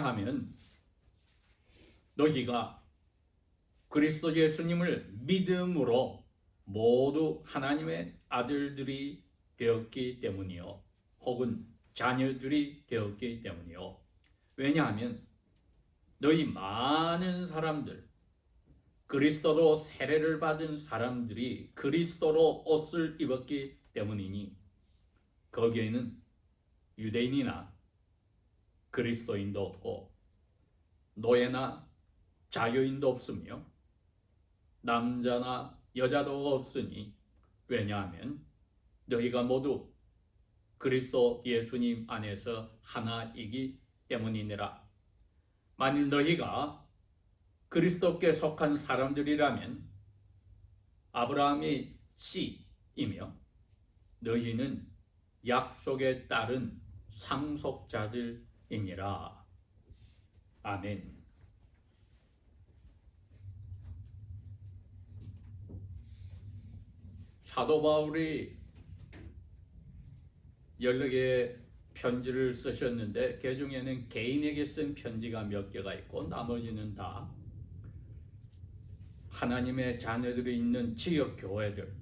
왜냐하면 너희가 그리스도 예수님을 믿음으로 모두 하나님의 아들들이 되었기 때문이요. 혹은 자녀들이 되었기 때문이요. 왜냐하면 너희 많은 사람들, 그리스도로 세례를 받은 사람들이 그리스도로 옷을 입었기 때문이니 거기에는 유대인이나 그리스도인도 없고 노예나 자유인도 없으며 남자나 여자도 없으니 왜냐하면 너희가 모두 그리스도 예수님 안에서 하나이기 때문이니라. 만일 너희가 그리스도께 속한 사람들이라면 아브라함의 씨이며 너희는 약속에 따른 상속자들 이니라. 아멘. 사도 바울이 여러 개의 편지를 쓰셨는데 그 중에는 개인에게 쓴 편지가 몇 개가 있고 나머지는 다 하나님의 자녀들이 있는 지역 교회들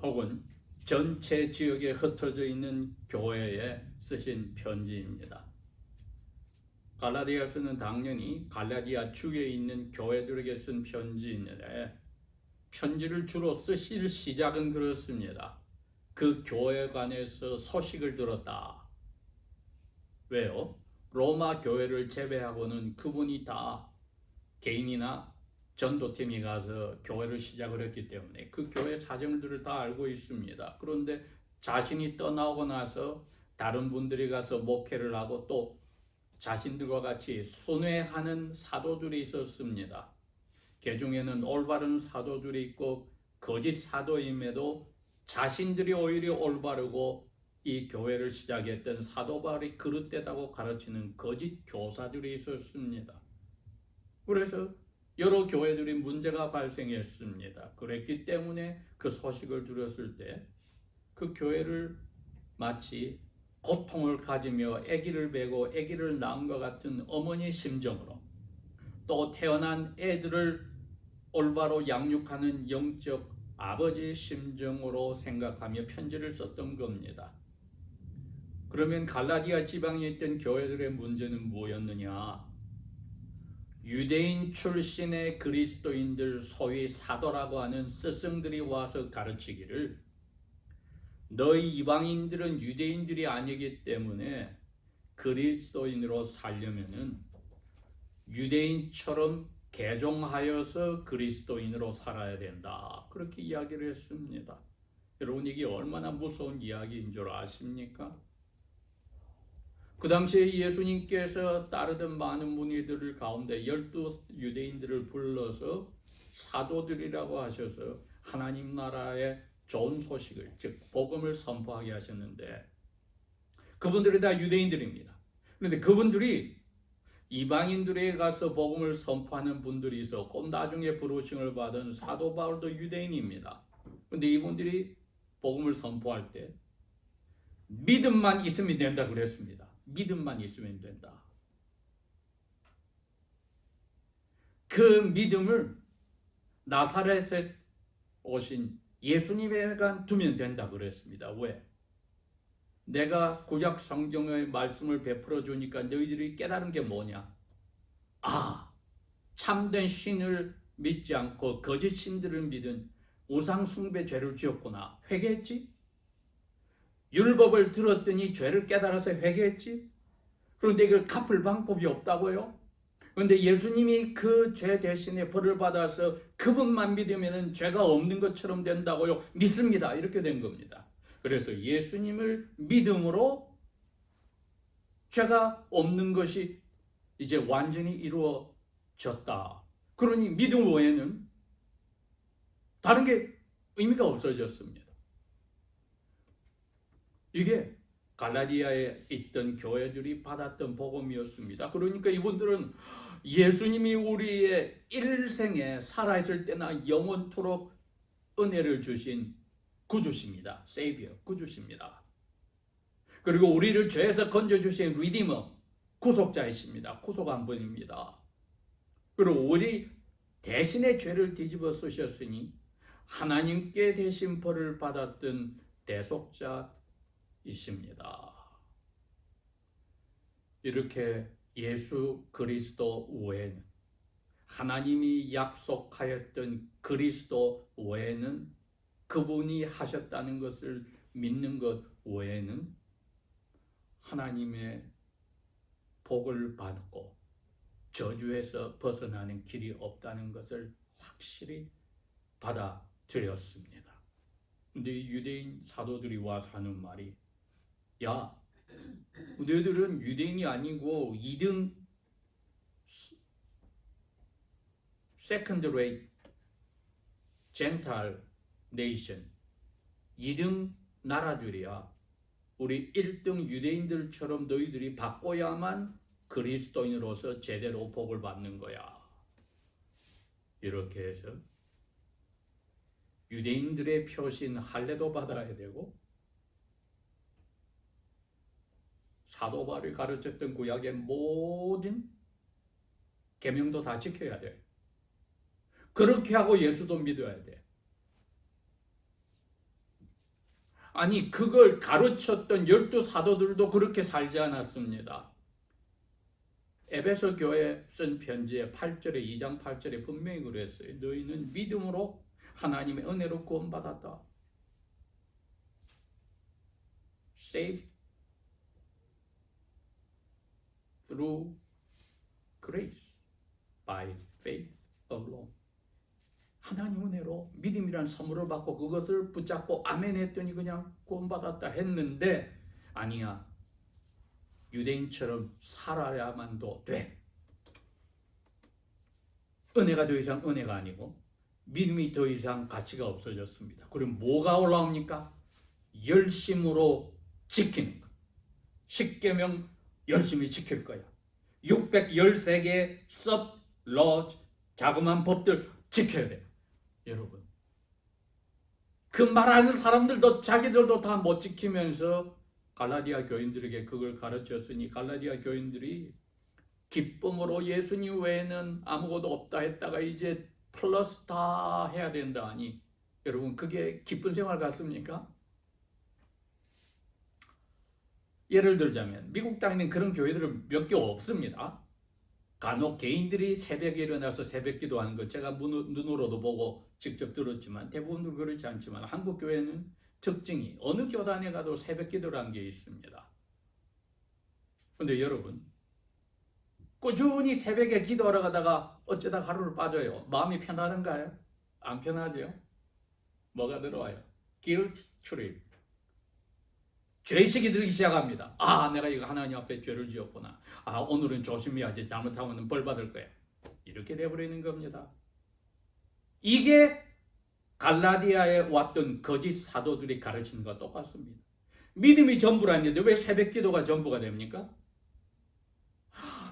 혹은 전체 지역에 흩어져 있는 교회에 쓰신 편지입니다. 갈라디아서는 당연히 갈라디아 축에 있는 교회들에게 쓴 편지인데 편지를 주로 쓰실 시작은 그렇습니다. 그 교회 관에서 소식을 들었다. 왜요? 로마 교회를 제외하고는 그분이 다 개인이나 전도팀이 가서 교회를 시작을 했기 때문에 그 교회 사정들을 다 알고 있습니다. 그런데 자신이 떠나고 나서 다른 분들이 가서 목회를 하고 또 자신들과 같이 순회하는 사도들이 있었습니다. 그 중에는 올바른 사도들이 있고 거짓 사도임에도 자신들이 오히려 올바르고 이 교회를 시작했던 사도 바울이 그릇되다고 가르치는 거짓 교사들이 있었습니다. 그래서 여러 교회들이 문제가 발생했습니다. 그랬기 때문에 그 소식을 들었을 때 그 교회를 마치 고통을 가지며 아기를 베고 아기를 낳은 것 같은 어머니 심정으로 또 태어난 애들을 올바로 양육하는 영적 아버지 심정으로 생각하며 편지를 썼던 겁니다. 그러면 갈라디아 지방에 있던 교회들의 문제는 뭐였느냐? 유대인 출신의 그리스도인들 소위 사도라고 하는 스승들이 와서 가르치기를 너희 이방인들은 유대인들이 아니기 때문에 그리스도인으로 살려면은 유대인처럼 개종하여서 그리스도인으로 살아야 된다. 그렇게 이야기를 했습니다. 여러분 이게 얼마나 무서운 이야기인 줄 아십니까? 그 당시에 예수님께서 따르던 많은 문의들 가운데 열두 유대인들을 불러서 사도들이라고 하셔서 하나님 나라의 좋은 소식을 즉 복음을 선포하게 하셨는데 그분들이 다 유대인들입니다. 그런데 그분들이 이방인들에게 가서 복음을 선포하는 분들이 있었고 나중에 부르심을 받은 사도 바울도 유대인입니다. 그런데 이분들이 복음을 선포할 때 믿음만 있으면 된다 그랬습니다. 믿음만 있으면 된다. 그 믿음을 나사렛에 오신 예수님에게 두면 된다 그랬습니다. 왜? 내가 구약 성경의 말씀을 베풀어 주니까 너희들이 깨달은 게 뭐냐? 아, 참된 신을 믿지 않고 거짓 신들을 믿은 우상 숭배 죄를 지었구나. 회개했지? 율법을 들었더니 죄를 깨달아서 회개했지? 그런데 이걸 갚을 방법이 없다고요? 그런데 예수님이 그 죄 대신에 벌을 받아서 그분만 믿으면 죄가 없는 것처럼 된다고요? 믿습니다. 이렇게 된 겁니다. 그래서 예수님을 믿음으로 죄가 없는 것이 이제 완전히 이루어졌다. 그러니 믿음 외에는 다른 게 의미가 없어졌습니다. 이게 갈라디아에 있던 교회들이 받았던 복음이었습니다. 그러니까 이분들은 예수님이 우리의 일생에 살아있을 때나 영원토록 은혜를 주신 구주십니다. 세이비어 구주십니다. 그리고 우리를 죄에서 건져 주신 리디머 구속자이십니다. 구속한 분입니다. 그리고 우리 대신에 죄를 뒤집어 쓰셨으니 하나님께 대신 벌을 받았던 대속자 이십니다. 이렇게 예수 그리스도 외에는 하나님이 약속하였던 그리스도 외에는 그분이 하셨다는 것을 믿는 것 외에는 하나님의 복을 받고 저주에서 벗어나는 길이 없다는 것을 확실히 받아들였습니다. 근데 유대인 사도들이 와서 하는 말이 야 너희들은 유대인이 아니고 2등 세컨드 레이 젠탈 네이션 2등 나라들이야. 우리 1등 유대인들처럼 너희들이 바꿔야만 그리스도인으로서 제대로 복을 받는 거야. 이렇게 해서 유대인들의 표신 할례도 받아야 되고 사도 바울이 가르쳤던 구약의 모든 계명도 다 지켜야 돼. 그렇게 하고 예수도 믿어야 돼. 아니 그걸 가르쳤던 열두 사도들도 그렇게 살지 않았습니다. 에베소 교회 쓴 편지에 8절에 2장 8절에 분명히 그랬어요. 너희는 믿음으로 하나님의 은혜로 구원받았다. saved through grace by faith alone. 하나님 은혜로 믿음이라는 선물을 받고 그것을 붙잡고 아멘 했더니 그냥 구원받았다 했는데 아니야. 유대인처럼 살아야만도 돼. 은혜가 더 이상 은혜가 아니고 믿음이 더 이상 가치가 없어졌습니다. 그럼 뭐가 올라옵니까? 열심으로 지키는 것. 십계명 열심히 지킬 거야. 613개 섭, 러즈, 자그마한 법들 지켜야 돼. 여러분. 그 말하는 사람들도 자기들도 다 못 지키면서 갈라디아 교인들에게 그걸 가르쳤으니 갈라디아 교인들이 기쁨으로 예수님 외에는 아무것도 없다 했다가 이제 플러스 다 해야 된다 하니 여러분 그게 기쁜 생활 같습니까? 예를 들자면 미국 땅에는 그런 교회들은 몇 개 없습니다. 간혹 개인들이 새벽에 일어나서 새벽 기도하는 것 제가 눈으로도 보고 직접 들었지만 대부분 그렇지 않지만 한국 교회는 특징이 어느 교단에 가도 새벽 기도라는 게 있습니다. 근데 여러분 꾸준히 새벽에 기도하러 가다가 어쩌다 하루를 빠져요. 마음이 편하던가요? 안 편하죠? 뭐가 들어와요? guilt trip. 죄의식이 들기 시작합니다. 아, 내가 이거 하나님 앞에 죄를 지었구나. 아, 오늘은 조심해야지. 잘못하면 벌 받을 거야. 이렇게 돼버리는 겁니다. 이게 갈라디아에 왔던 거짓 사도들이 가르치는 것과 똑같습니다. 믿음이 전부라는데 왜 새벽 기도가 전부가 됩니까?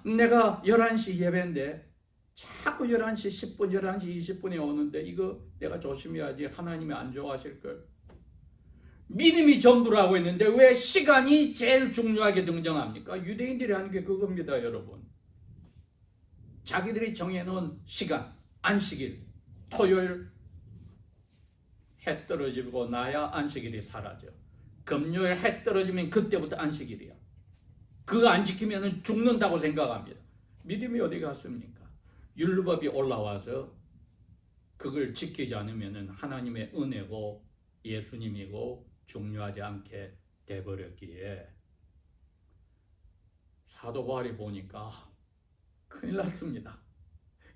내가 11시 예배인데 자꾸 11시 10분, 11시 20분에 오는데 이거 내가 조심해야지 하나님이 안 좋아하실 걸. 믿음이 전부라고 했는데 왜 시간이 제일 중요하게 등장합니까? 유대인들이 하는 게 그겁니다, 여러분. 자기들이 정해놓은 시간, 안식일, 토요일 해 떨어지고 나야 안식일이 사라져. 금요일 해 떨어지면 그때부터 안식일이야. 그거 안 지키면 죽는다고 생각합니다. 믿음이 어디 갔습니까? 율법이 올라와서 그걸 지키지 않으면 하나님의 은혜고 예수님이고 중요하지 않게 돼버렸기에 사도 바울이 보니까 큰일 났습니다.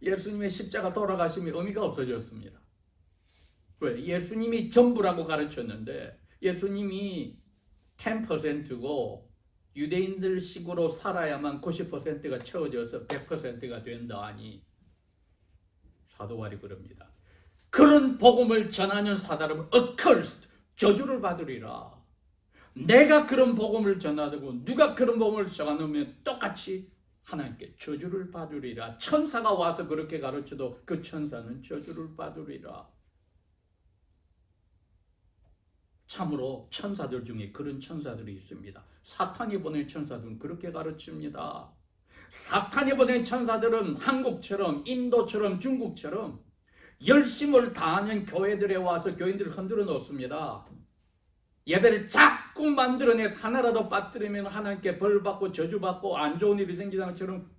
예수님의 십자가 돌아가심이 의미가 없어졌습니다. 왜? 예수님이 전부라고 가르쳤는데 예수님이 10%고 유대인들 식으로 살아야만 90%가 채워져서 100%가 된다 하니 사도 바울이 그럽니다. 그런 복음을 전하는 사람은 accursed 저주를 받으리라. 내가 그런 복음을 전하고 누가 그런 복음을 전하면 똑같이 하나님께 저주를 받으리라. 천사가 와서 그렇게 가르쳐도 그 천사는 저주를 받으리라. 참으로 천사들 중에 그런 천사들이 있습니다. 사탄이 보낸 천사들은 그렇게 가르칩니다. 사탄이 보낸 천사들은 한국처럼 인도처럼 중국처럼 열심을 다하는 교회들에 와서 교인들을 흔들어 놓습니다. 예배를 자꾸 만들어내서 하나라도 빠뜨리면 하나님께 벌 받고 저주 받고 안 좋은 일이 생기는 것처럼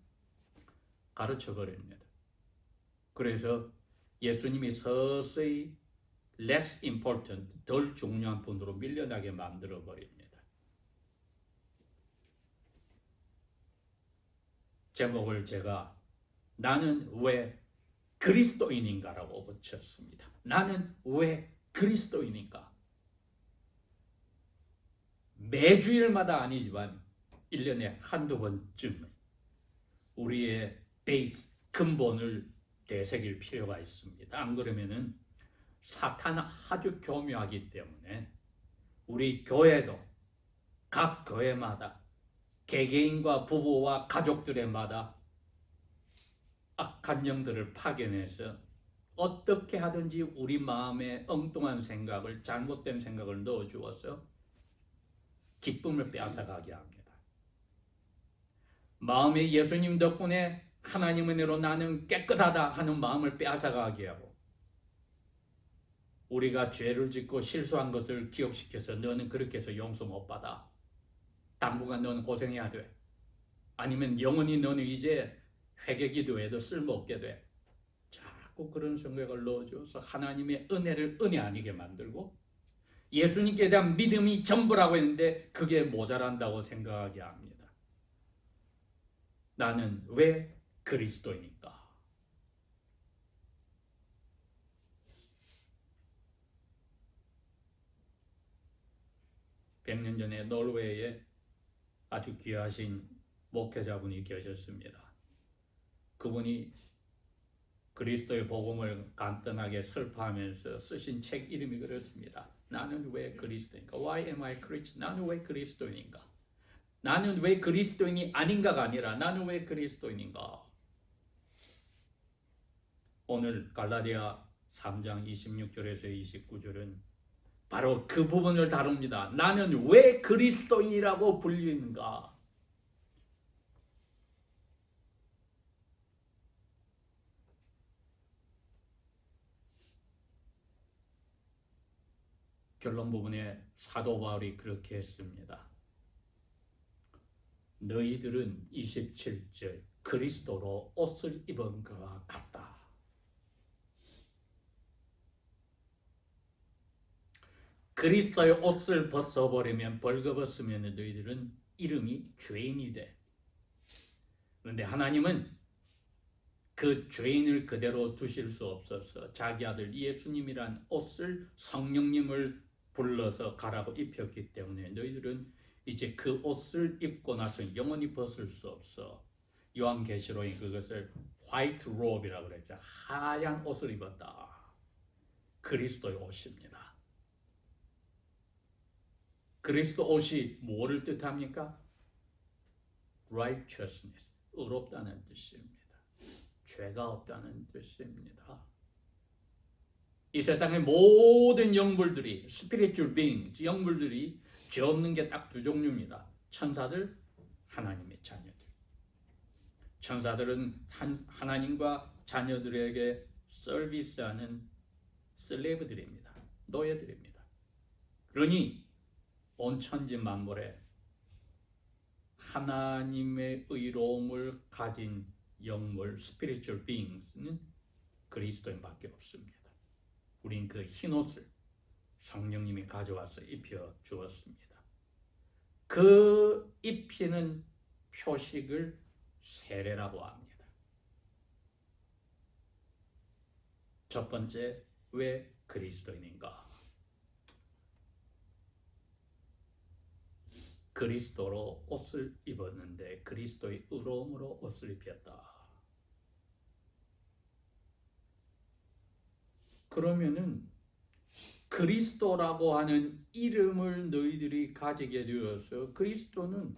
가르쳐 버립니다. 그래서 예수님이 서서히 less important, 덜 중요한 분으로 밀려나게 만들어 버립니다. 제목을 제가 나는 왜 그리스도인인가라고 붙였습니다. 나는 왜 그리스도인인가? 매주일마다 아니지만 1년에 한두 번쯤 우리의 베이스 근본을 되새길 필요가 있습니다. 안 그러면은 사탄은 아주 교묘하기 때문에 우리 교회도 각 교회마다 개개인과 부부와 가족들의마다 악한 영들을 파견해서 어떻게 하든지 우리 마음에 엉뚱한 생각을 잘못된 생각을 넣어 주어서 기쁨을 빼앗아가게 합니다. 마음에 예수님 덕분에 하나님 은혜로 나는 깨끗하다 하는 마음을 빼앗아가게 하고 우리가 죄를 짓고 실수한 것을 기억시켜서 너는 그렇게 해서 용서 못 받아. 당분간 너는 고생해야 돼. 아니면 영원히 너는 이제 회개 기도해도 쓸모없게 돼. 자꾸 그런 생각을 넣어줘서 하나님의 은혜를 은혜 아니게 만들고 예수님께 대한 믿음이 전부라고 했는데 그게 모자란다고 생각하게 합니다. 나는 왜 그리스도이니까? 백년 전에 노르웨이에 아주 귀하신 목회자분이 계셨습니다. 그분이 그리스도의 복음을 간단하게 설파하면서 쓰신 책 이름이 그렇습니다. 나는 왜 그리스도인가? Why am I Christian? 나는 왜 그리스도인인가? 나는 왜 그리스도인이 아닌가가 아니라 나는 왜 그리스도인인가? 오늘 갈라디아 3장 26절에서 29절은 바로 그 부분을 다룹니다. 나는 왜 그리스도인이라고 불리는가? 결론 부분에 사도 바울이 그렇게 했습니다. 너희들은 27절 그리스도로 옷을 입은 것과 같다. 그리스도의 옷을 벗어버리면 벌거벗으면 너희들은 이름이 죄인이 돼. 그런데 하나님은 그 죄인을 그대로 두실 수 없어서 자기 아들 예수님이란 옷을 성령님을 불러서 가라고 입혔기 때문에 너희들은 이제 그 옷을 입고 나서 영원히 벗을 수 없어. 요한계시록에 그것을 화이트 로브이라고 그랬죠. 하얀 옷을 입었다. 그리스도의 옷입니다. 그리스도 옷이 뭐를 뜻합니까? righteousness, 의롭다는 뜻입니다. 죄가 없다는 뜻입니다. 이 세상의 모든 영물들이 spiritual beings, 영물들이 죄 없는 게 딱 두 종류입니다. 천사들, 하나님의 자녀들. 천사들은 한, 하나님과 자녀들에게 서비스하는 슬레이브들입니다. 노예들입니다. 그러니 온 천지 만물에 하나님의 의로움을 가진 영물, spiritual beings는 그리스도인밖에 없습니다. 우린 그 흰옷을 성령님이 가져와서 입혀 주었습니다. 그 입히는 표식을 세례라고 합니다. 첫 번째, 왜 그리스도인인가? 그리스도로 옷을 입었는데 그리스도의 의로움으로 옷을 입혔다. 그러면은 그리스도라고 하는 이름을 너희들이 가지게 되어서 그리스도는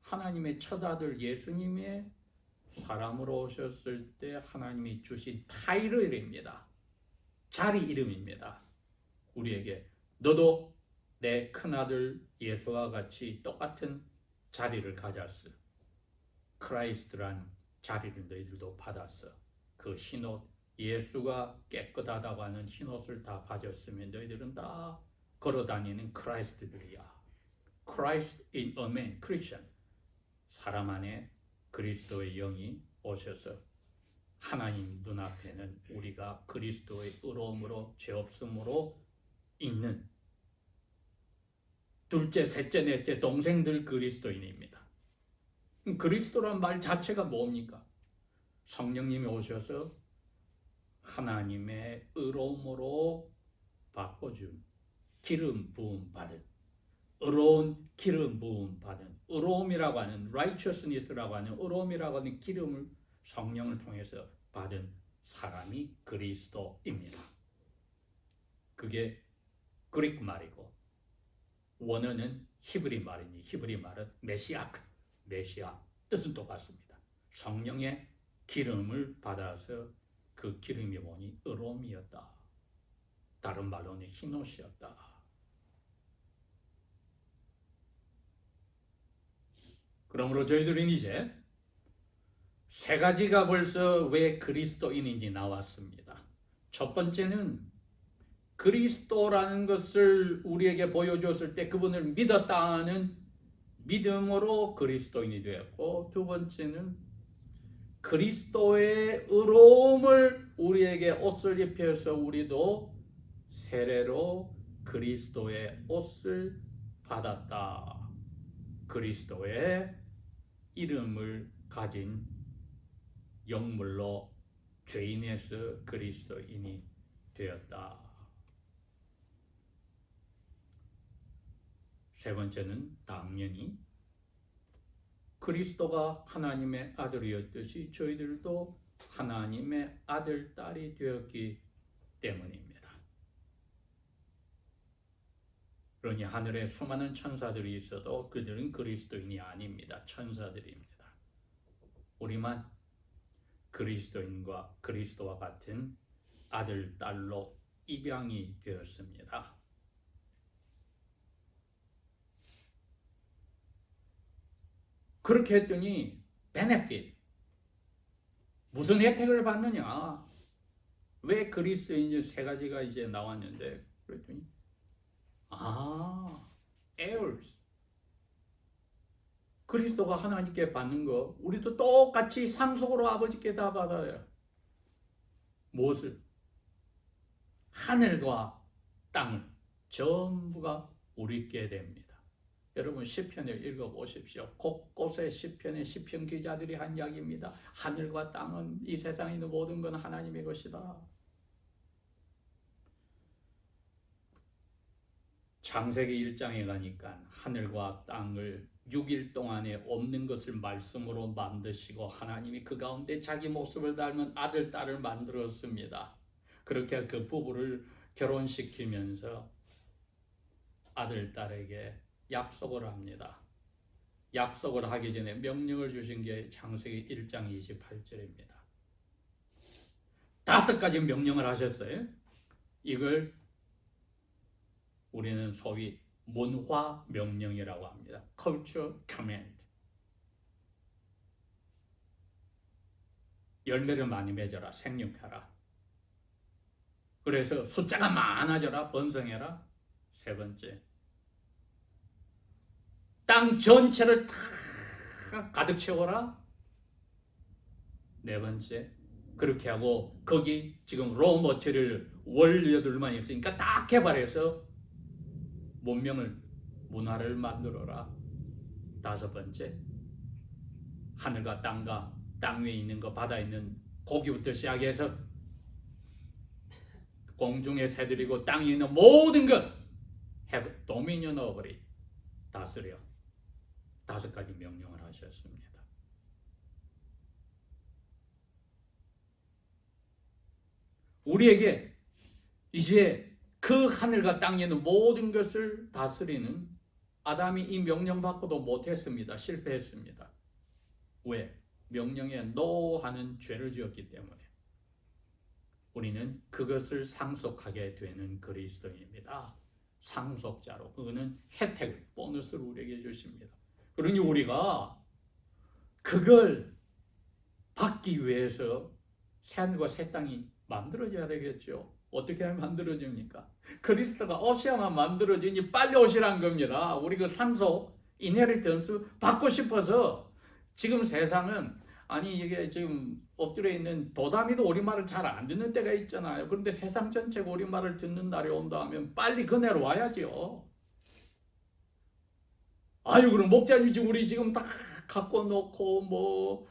하나님의 첫 아들 예수님의 사람으로 오셨을 때 하나님이 주신 타이틀입니다. 자리 이름입니다. 우리에게 너도 내 큰아들 예수와 같이 똑같은 자리를 가졌어. 크라이스트란 자리를 너희들도 받았어. 그 흰옷 예수가 깨끗하다고 하는 흰옷을 다 가졌으면 너희들은 다 걸어다니는 크라이스트들이야. Christ in a man, Christian. 사람 안에 그리스도의 영이 오셔서 하나님 눈앞에는 우리가 그리스도의 의로움으로 죄 없음으로 있는 둘째, 셋째, 넷째 동생들 그리스도인입니다. 그리스도란 말 자체가 뭡니까? 성령님이 오셔서 하나님의 의로움으로 바꿔준 기름 부음 받은 의로운 기름 부음 받은 의로움이라고 하는 righteousness라고 하는 의로움이라고 하는 기름을 성령을 통해서 받은 사람이 그리스도입니다. 그게 그리스 말이고 원어는 히브리 말이니 히브리 말은 메시아 메시아 뜻은 똑같습니다. 성령의 기름을 받아서 그 기름이 뭐니 의로움이었다. 다른 말로는 흰옷이었다. 그러므로 저희들은 이제 세 가지가 벌써 왜 그리스도인인지 나왔습니다. 첫 번째는 그리스도라는 것을 우리에게 보여줬을 때 그분을 믿었다는 믿음으로 그리스도인이 되었고 두 번째는 그리스도의 의로움을 우리에게 옷을 입혀서 우리도 세례로 그리스도의 옷을 받았다. 그리스도의 이름을 가진 영물로 죄인에서 그리스도인이 되었다. 세 번째는 당연히 그리스도가 하나님의 아들이었듯이 저희들도 하나님의 아들, 딸이 되었기 때문입니다. 그러니 하늘에 수많은 천사들이 있어도 그들은 그리스도인이 아닙니다. 천사들입니다. 우리만 그리스도인과 그리스도와 같은 아들, 딸로 입양이 되었습니다. 그렇게 했더니 benefit 무슨 혜택을 받느냐? 왜 그리스도인이 세 가지가 이제 나왔는데 그랬더니 아 heirs 그리스도가 하나님께 받는 거 우리도 똑같이 상속으로 아버지께 다 받아요. 무엇을? 하늘과 땅을 전부가 우리께 됩니다. 여러분 시편을 읽어 보십시오. 곳곳에 시편의 시편 기자들이 한 이야기입니다. 하늘과 땅은 이 세상에 있는 모든 건 하나님의 것이다. 창세기 1장에 가니까 하늘과 땅을 6일 동안에 없는 것을 말씀으로 만드시고 하나님이 그 가운데 자기 모습을 닮은 아들 딸을 만들었습니다. 그렇게 그 부부를 결혼시키면서 아들 딸에게 약속을 합니다. 약속을 하기 전에 명령을 주신 게 창세기 1장 28절입니다. 다섯 가지 명령을 하셨어요. 이걸 우리는 소위 문화 명령이라고 합니다. culture command. 열매를 많이 맺어라, 생육하라. 그래서 숫자가 많아져라, 번성해라. 세 번째, 땅 전체를 다 가득 채워라. 네 번째, 그렇게 하고 거기 지금 로 머티리얼 원료들만 있으니까 딱 개발해서 문명을 문화를 만들어라. 다섯 번째, 하늘과 땅과 땅 위에 있는 거 바다에 있는 고기부터 시작해서 공중의 새들이고 땅에 있는 모든 것 have dominion over it 다스려 다섯 가지 명령을 하셨습니다. 우리에게 이제 그 하늘과 땅에 있는 모든 것을 다스리는 아담이 이 명령 받고도 못했습니다. 실패했습니다. 왜? 명령에 no 하는 죄를 지었기 때문에 우리는 그것을 상속하게 되는 그리스도입니다. 상속자로 그거는 혜택을 보너스를 우리에게 주십니다. 그러니 우리가 그걸 받기 위해서 새하늘과 새 땅이 만들어져야 되겠죠. 어떻게 하면 만들어집니까? 그리스도가 오셔야만 만들어지니 빨리 오시란 겁니다. 우리 그 상속 이네리턴스 받고 싶어서 지금 세상은 아니 이게 지금 엎드려 있는 도담이도 우리 말을 잘 안 듣는 때가 있잖아요. 그런데 세상 전체가 우리 말을 듣는 날이 온다 하면 빨리 그네로 와야죠. 아유 그럼 목자님 지금 우리 지금 다 갖고 놓고 뭐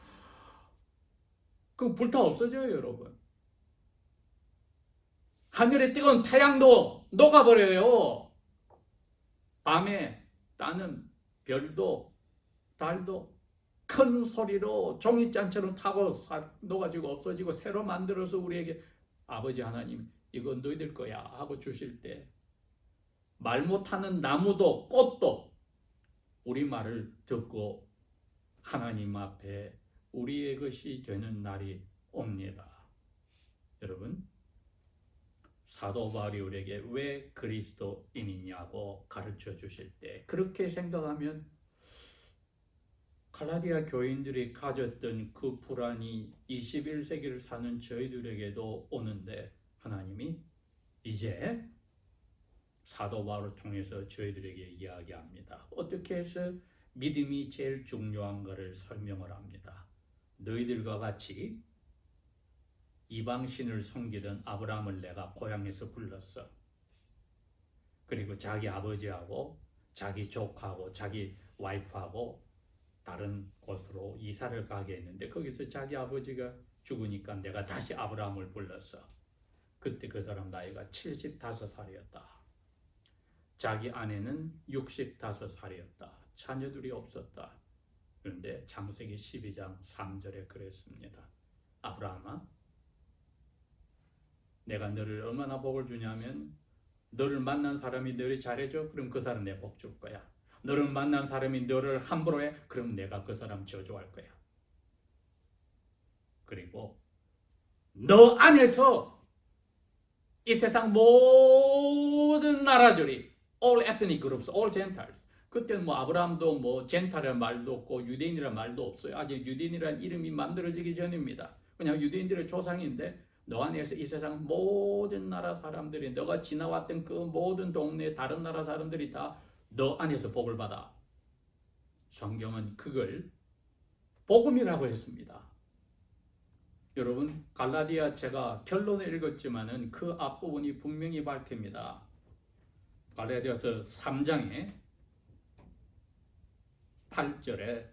그럼 불타 없어져요 여러분. 하늘에 뜨거운 태양도 녹아버려요. 밤에 따는 별도 달도 큰 소리로 종이잔처럼 타고 사- 녹아지고 없어지고 새로 만들어서 우리에게 아버지 하나님 이거 너희들 거야 하고 주실 때 말 못하는 나무도 꽃도 우리 말을 듣고 하나님 앞에 우리의 것이 되는 날이 옵니다. 여러분 사도 바울이 우리에게 왜 그리스도인이냐고 가르쳐 주실 때 그렇게 생각하면 갈라디아 교인들이 가졌던 그 불안이 21세기를 사는 저희들에게도 오는데 하나님이 이제 사도 바울을 통해서 저희들에게 이야기합니다. 어떻게 해서 믿음이 제일 중요한 것을 설명을 합니다. 너희들과 같이 이방신을 섬기던 아브라함을 내가 고향에서 불렀어. 그리고 자기 아버지하고 자기 조카하고 자기 와이프하고 다른 곳으로 이사를 가게 했는데 거기서 자기 아버지가 죽으니까 내가 다시 아브라함을 불렀어. 그때 그 사람 나이가 75살이었다. 자기 아내는 65살이었다. 자녀들이 없었다. 그런데 창세기 12장 3절에 그랬습니다. 아브라함아 내가 너를 얼마나 복을 주냐면 너를 만난 사람이 너를 잘해줘 그럼 그 사람 내 복 줄 거야. 너를 만난 사람이 너를 함부로 해 그럼 내가 그 사람 저주할 거야. 그리고 너 안에서 이 세상 모든 나라들이 all ethnic groups, all Gentiles 그때는 뭐 아브라함도 뭐 젠탈이라는 말도 없고 유대인이라는 말도 없어요. 아직 유대인이라는 이름이 만들어지기 전입니다. 그냥 유대인들의 조상인데 너 안에서 이 세상 모든 나라 사람들이 너가 지나왔던 그 모든 동네 다른 나라 사람들이 다 너 안에서 복을 받아. 성경은 그걸 복음이라고 했습니다. 여러분 갈라디아 제가 결론을 읽었지만은 그 앞부분이 분명히 밝힙니다. 갈라디아서 3장에 8절에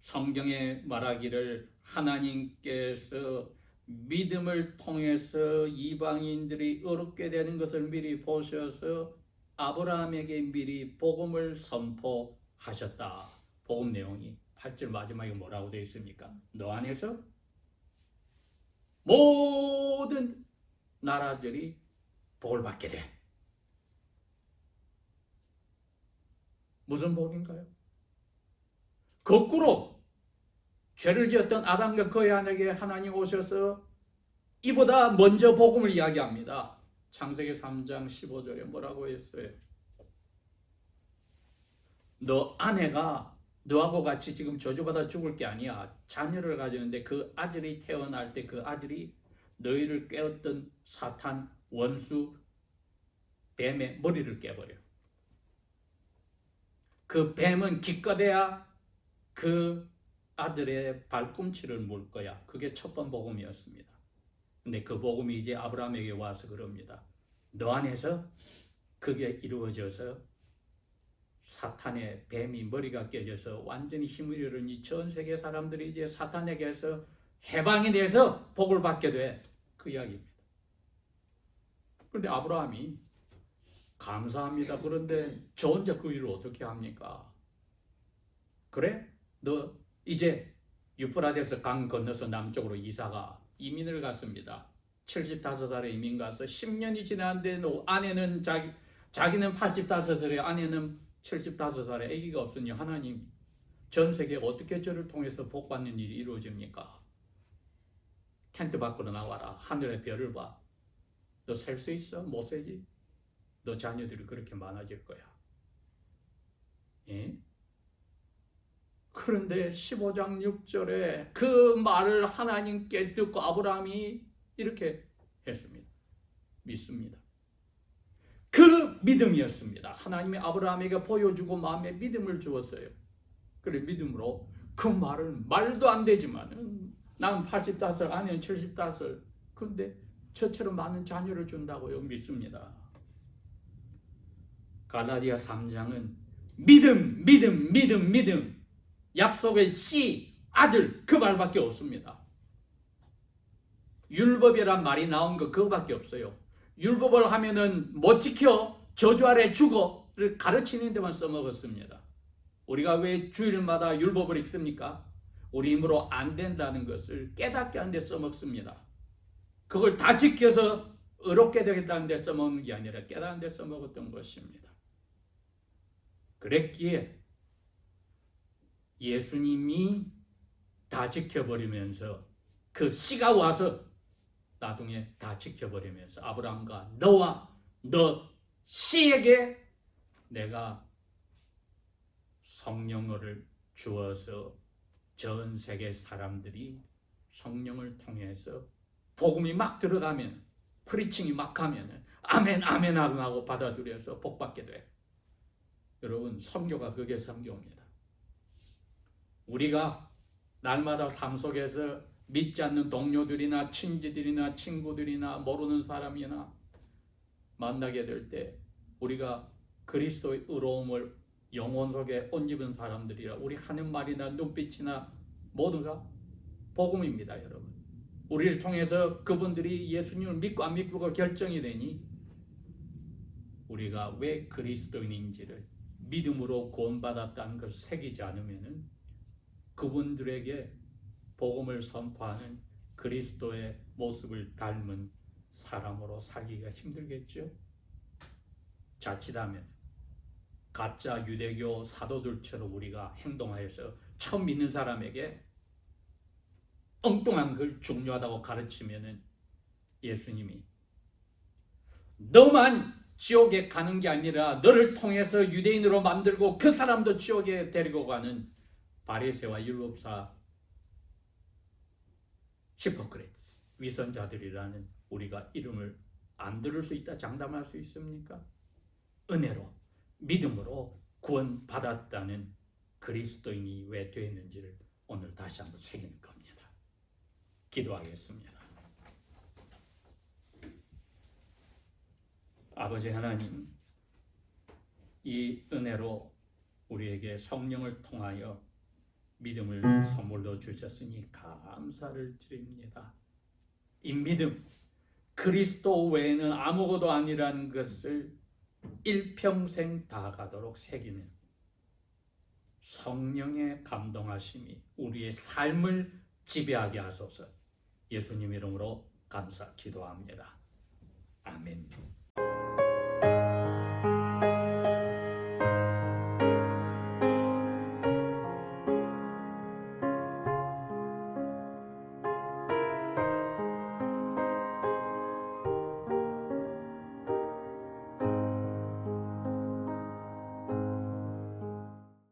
성경에 말하기를 하나님께서 믿음을 통해서 이방인들이 어렵게 되는 것을 미리 보셔서 아브라함에게 미리 복음을 선포하셨다. 복음 내용이 8절 마지막에 뭐라고 되어 있습니까? 너 안에서 모든 나라들이 복을 받게 돼. 무슨 복인가요? 거꾸로 죄를 지었던 아담과 그의 아내에게 하나님 오셔서 이보다 먼저 복음을 이야기합니다. 창세기 3장 15절에 뭐라고 했어요? 너 아내가 너하고 같이 지금 저주받아 죽을 게 아니야. 자녀를 가졌는데 그 아들이 태어날 때 그 아들이 너희를 깨웠던 사탄 원수 뱀의 머리를 깨버려. 그 뱀은 기껏해야 그 아들의 발꿈치를 물 거야. 그게 첫 번 복음이었습니다. 근데 그 복음이 이제 아브라함에게 와서 그럽니다. 너 안에서 그게 이루어져서 사탄의 뱀이 머리가 깨져서 완전히 힘을 잃으니 전 세계 사람들이 이제 사탄에게서 해방이 돼서 복을 받게 돼. 그 이야기입니다. 그런데 아브라함이 감사합니다. 그런데 저 혼자 그 일을 어떻게 합니까? 그래? 너 이제 유프라데스 강 건너서 남쪽으로 이사가 이민을 갔습니다. 75살에 이민 가서 10년이 지났는데 아내는 자기 자기는 85살에 아내는 75살에 아기가 없으니 하나님 전 세계 어떻게 저를 통해서 복 받는 일이 이루어집니까? 텐트 밖으로 나와라. 하늘의 별을 봐. 너 셀 수 있어? 못 세지? 너 자녀들이 그렇게 많아질 거야. 예? 그런데 15장 6절에 그 말을 하나님께 듣고 아브라함이 이렇게 했습니다. 믿습니다. 그 믿음이었습니다. 하나님이 아브라함에게 보여주고 마음에 믿음을 주었어요. 그래 믿음으로 그 말은 말도 안 되지만은 나는 85살 아내는 75살 근데 저처럼 많은 자녀를 준다고요 믿습니다. 갈라디아 3장은 믿음 믿음 믿음 믿음 약속의 씨 아들 그 말밖에 없습니다. 율법이란 말이 나온 거 그거밖에 없어요. 율법을 하면은 못 지켜 저주 아래 죽어를 가르치는 데만 써먹었습니다. 우리가 왜 주일마다 율법을 읽습니까? 우리 힘으로 안 된다는 것을 깨닫게 하는 데 써먹습니다. 그걸 다 지켜서 의롭게 되겠다는 데 써먹는 게 아니라 깨닫는 데 써먹었던 것입니다. 그랬기에 예수님이 다 지켜버리면서 그 씨가 와서 나중에 다 지켜버리면서 아브라함과 너와 너 씨에게 내가 성령을 주어서 전 세계 사람들이 성령을 통해서 복음이 막 들어가면 프리칭이 막 하면 아멘 아멘 하고 받아들여서 복 받게 돼. 여러분 성교가 그게 성교입니다. 우리가 날마다 삶 속에서 믿지 않는 동료들이나 친지들이나 친구들이나 모르는 사람이나 만나게 될 때 우리가 그리스도의 의로움을 영혼 속에 옷 입은 사람들이라 우리 하는 말이나 눈빛이나 모두가 복음입니다, 여러분. 우리를 통해서 그분들이 예수님을 믿고 안 믿고가 결정이 되니 우리가 왜 그리스도인인지를 믿음으로 구원받았다는 것을 새기지 않으면은 그분들에게 복음을 선포하는 그리스도의 모습을 닮은 사람으로 살기가 힘들겠죠. 자칫하면 가짜 유대교 사도들처럼 우리가 행동하여서 처음 믿는 사람에게 엉뚱한 걸 중요하다고 가르치면은 예수님이 너만 지옥에 가는 게 아니라 너를 통해서 유대인으로 만들고 그 사람도 지옥에 데리고 가는 바리새와 율법사 히포크레츠 위선자들이라는 우리가 이름을 안 들을 수 있다 장담할 수 있습니까? 은혜로 믿음으로 구원 받았다는 그리스도인이 왜 되었는지를 오늘 다시 한번 새기는 겁니다. 기도하겠습니다. 아버지 하나님, 이 은혜로 우리에게 성령을 통하여 믿음을 선물로 주셨으니 감사를 드립니다. 이 믿음, 그리스도 외에는 아무것도 아니라는 것을 일평생 다 가도록 새기는 성령의 감동하심이 우리의 삶을 지배하게 하소서 예수님 이름으로 감사 기도합니다. 아멘.